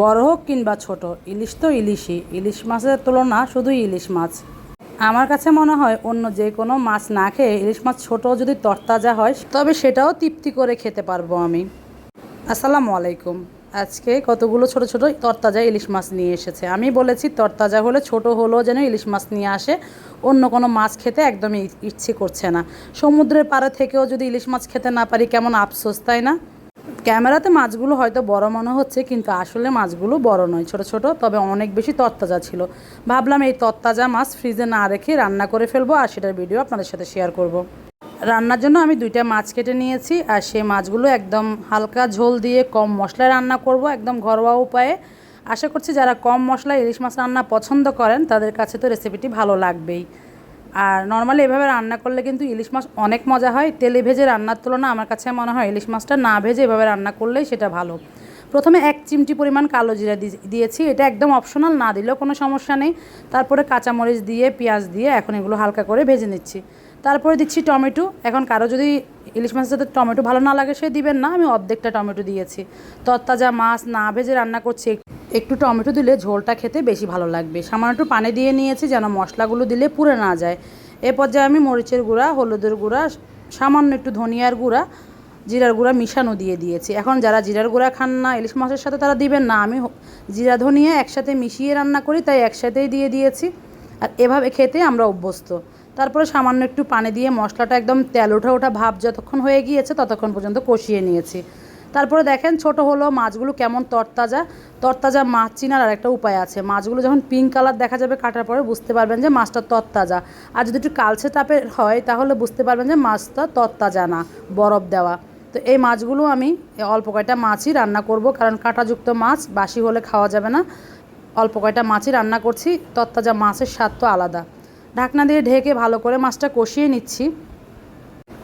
বড় হোক কিংবা ছোট, ইলিশ তো ইলিশই, ইলিশ মাছের তুলনা শুধু ইলিশ মাছ। আমার কাছে মনে হয় অন্য যে কোনো মাছ না খেয়ে ইলিশ মাছ ছোট যদি তরতাজা হয়, তবে সেটাও তৃপ্তি করে খেতে পারব আমি। আসসালামু আলাইকুম। আজকে কতগুলো ছোট ছোট তরতাজা ইলিশ মাছ নিয়ে এসেছে? আমি বলেছি তরতাজা হলে ছোট হলেও যেন ইলিশ মাছ নিয়ে আসে, অন্য কোনো মাছ খেতে একদমই ইচ্ছে করছে না। সমুদ্রের পাড়ে থেকেও যদি ইলিশ মাছ খেতে না পারি, কেমন আফসোস, তাই না? ক্যামেরাতে মাছগুলো হয়তো বড় মনে হচ্ছে, কিন্তু আসলে মাছগুলো বড় নয়, ছোট ছোট, তবে অনেক বেশি তরতাজা ছিল। ভাবলাম এই তরতাজা মাছ ফ্রিজে না রেখে রান্না করে ফেলব, আর সেটার ভিডিও আপনাদের সাথে শেয়ার করব। রান্নার জন্য আমি দুইটা মাছ কেটে নিয়েছি, আর সেই মাছগুলো একদম হালকা ঝোল দিয়ে কম মশলায় রান্না করব, একদম ঘরোয়া উপায়ে। আশা করছি যারা কম মশলায় ইলিশ মাছ রান্না পছন্দ করেন, তাদের কাছে তো রেসিপিটি ভালো লাগবেই। আর নর্মালি এভাবে রান্না করলে কিন্তু ইলিশ মাছ অনেক মজা হয়। তেলে ভেজে রান্নার তুলনা আমার কাছে মনে হয় ইলিশ মাছটা না ভেজে এভাবে রান্না করলেই সেটা ভালো। প্রথমে এক চিমটি পরিমাণ কালো জিরা দিয়েছি। এটা একদম অপশনাল না দিলেও কোনো সমস্যা নেই। তারপরে কাঁচামরিচ দিয়ে, পেঁয়াজ দিয়ে এখন এগুলো হালকা করে ভেজে নিচ্ছি। তারপরে দিচ্ছি টমেটো। এখন কারও যদি ইলিশ মাছের সাথে টমেটো ভালো না লাগে সে দিবেন না। আমি অর্ধেকটা টমেটো দিয়েছি। তরতাজা মাছ না ভেজে রান্না করছি একটু টমেটো দিলে ঝোলটা খেতে বেশি ভালো লাগবে। সামান্য একটু পানি দিয়ে নিয়েছি যেন মশলাগুলো দিলে পুড়ে না যায়। এ পর্যায়ে আমি মরিচের গুঁড়া, হলুদের গুঁড়া, সামান্য একটু ধনিয়ার গুঁড়া, জিরার গুঁড়া মিশানো দিয়ে দিয়েছি। এখন যারা জিরার গুঁড়া খান না, ইলিশ মাছের সাথে তারা দিবেন না। আমি জিরা, ধনিয়া একসাথে মিশিয়ে রান্না করি, তাই একসাথেই দিয়ে দিয়েছি। আর এভাবে খেতে আমরা অভ্যস্ত। তারপরে সামান্য একটু পানি দিয়ে মশলাটা একদম তেল ওঠা ওঠা ভাব যতক্ষণ হয়ে গিয়েছে ততক্ষণ পর্যন্ত কষিয়ে নিয়েছি। তারপরে দেখেন ছোট হলো মাছগুলো কেমন তরতাজা। তরতাজা মাছ চিনার আর একটা উপায় আছে। মাছগুলো যখন পিঙ্ক কালার দেখা যাবে, কাটার পরে বুঝতে পারবেন যে মাছটা তরতাজা। আর যদি একটু কালচে তাপের হয়, তাহলে বুঝতে পারবেন যে মাছটা তরতাজা না, বরফ দেওয়া। তো এই মাছগুলো আমি অল্প কয়টা মাছই রান্না করব, কারণ কাঁটাযুক্ত মাছ বাসি হলে খাওয়া যাবে না। অল্প কয়টা মাছই রান্না করছি, তরতাজা মাছের স্বাদ তো আলাদা। ঢাকনা দিয়ে ঢেকে ভালো করে মাছটা কষিয়ে নিচ্ছি।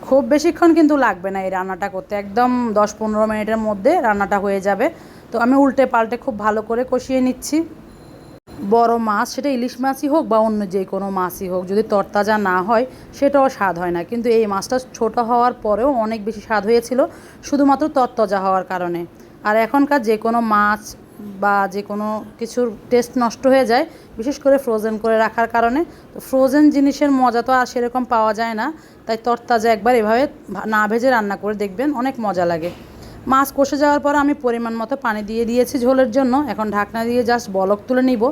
খুব বেশিক্ষণ কিন্তু লাগবে না এই রান্নাটা করতে, একদম দশ পনেরো মিনিটের মধ্যে রান্নাটা হয়ে যাবে। তো আমি উল্টে পাল্টে খুব ভালো করে কষিয়ে নিচ্ছি। বড় মাছ, সেটা ইলিশ মাছই হোক বা অন্য যে কোনো মাছই হোক, যদি তরতাজা না হয়, সেটাও স্বাদ হয় না। কিন্তু এই মাছটা ছোট হওয়ার পরেও অনেক বেশি স্বাদ হয়েছিল, শুধুমাত্র তরতাজা হওয়ার কারণে। আর এখনকার যে কোনো মাছ বা যে কোনো কিছুর টেস্ট নষ্ট হয়ে যায়, বিশেষ করে ফ্রোজেন করে রাখার কারণে। তো ফ্রোজেন জিনিসের মজা তো আর সেরকম পাওয়া যায় না, তাই তরতাজা একবার এভাবে না ভেজে রান্না করে দেখবেন, অনেক মজা লাগে। মাছ কষে যাওয়ার পর আমি পরিমাণ মতো পানি দিয়ে দিয়েছি ঝোলের জন্য। এখন ঢাকনা দিয়ে জাস্ট বলক তুলে নিব।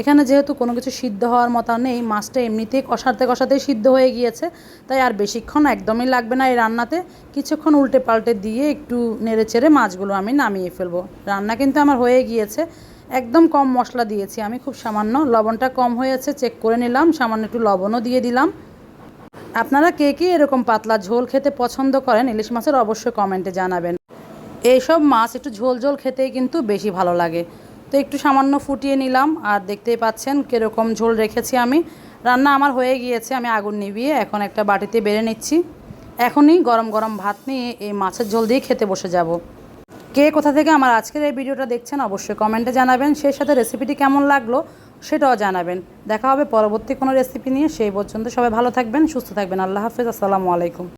এখানে যেহেতু কোনো কিছু সিদ্ধ হওয়ার মতো নেই, মাছটা এমনিতেই কষাতে কষাতেই সিদ্ধ হয়ে গিয়েছে। তাই আর বেশিক্ষণ একদমই লাগবে না এই রান্নাতে। কিছুক্ষণ উল্টে পাল্টে দিয়ে একটু নেড়ে চেড়ে মাছগুলো আমি নামিয়ে ফেলব। রান্না কিন্তু আমার হয়ে গিয়েছে। একদম কম মশলা দিয়েছি আমি, খুব সামান্য। লবণটা কম হয়েছে চেক করে নিলাম। সামান্য একটু লবণও দিয়ে দিলাম। আপনারা কে কে এরকম পাতলা ঝোল খেতে পছন্দ করেন, ইলিশ মাছের অবশ্যই কমেন্টে জানাবেন। এইসব মাছ একটু ঝোল ঝোল খেতেই কিন্তু বেশি ভালো লাগে। তো একটু সামান্য ফুটিয়ে নিলাম আর দেখতেই পাচ্ছেন কীরকম ঝোল রেখেছি আমি। রান্না আমার হয়ে গিয়েছে, আমি আগুন নিভিয়ে এখন একটা বাটিতে বেড়ে নিচ্ছি। এখনই গরম গরম ভাত নিয়ে এই মাছের ঝোল দিয়ে খেতে বসে যাব। কে কোথা থেকে আমার আজকের এই ভিডিওটা দেখছেন অবশ্যই কমেন্টে জানাবেন, সেই সাথে রেসিপিটি কেমন লাগল সেটাও জানাবেন। দেখা হবে পরবর্তী কোনো রেসিপি নিয়ে, সেই পর্যন্ত সবাই ভালো থাকবেন, সুস্থ থাকবেন। আল্লাহ হাফিজ, আসসালামু আলাইকুম।